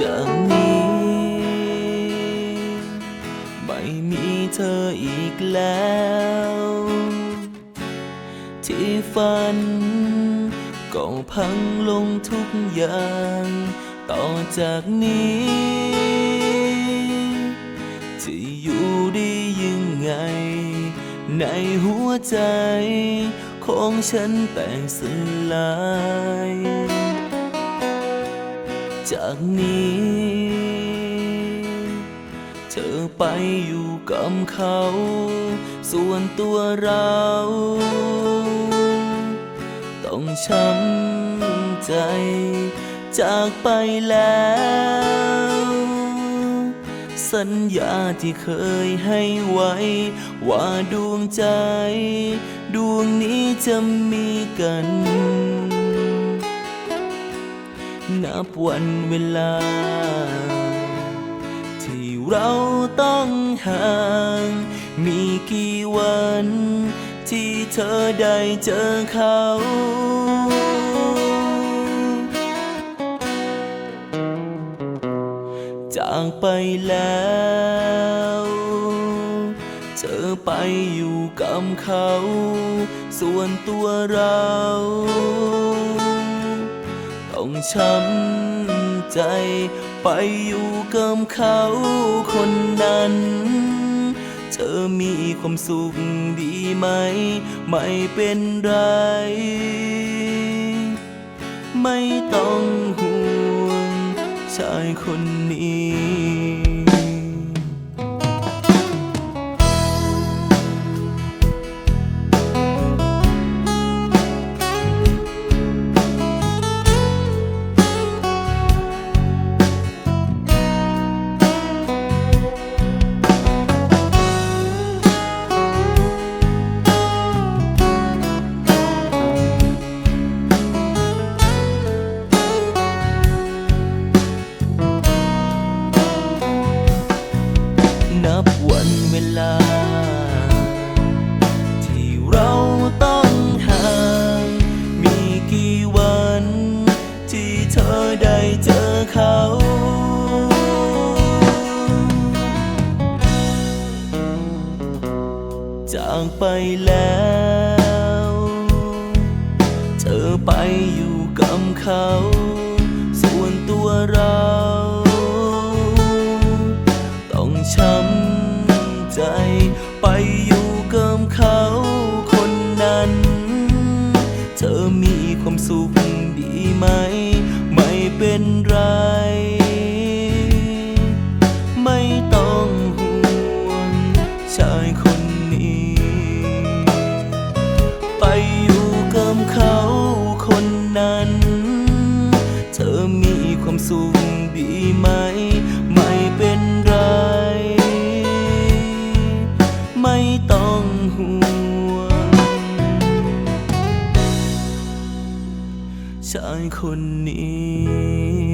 จากนี้ ไม่มีเธออีกแล้ว ที่ฝันก็พังลงทุกอย่าง ต่อจากนี้ จะอยู่ได้ยังไง ในหัวใจ ของฉันแตกสลาย จากนี้ เธอไปอยู่กับเขา ส่วนตัวเรา ต้องช้ำใจ จากไปแล้ว สัญญาที่เคยให้ไว้ ว่าดวงใจ ดวงนี้จะมีกัน นับวันเวลา ที่เราต้องห่าง มีกี่วัน ที่เธอได้เจอเขา จากไปแล้ว เธอไปอยู่กับเขา ส่วนตัวเรา ต้องช้ำใจไปอยู่กับเขาคนนั้น เธอมีความสุขดีไหม ไม่เป็นไร ไม่ต้องห่วง ชายคนนี้ นับวันเวลา ที่เราต้องห่างมีกี่วัน ที่เธอได้เจอเขาจากไปแล้ว เธอไปอยู่กับเขา ส่วนตัวเรา ต้องช้ำ ใจ ไปอยู่กับเขาคนนั้น เธอมีความสุขดีไหม ไม่เป็นไร ชายคนนี้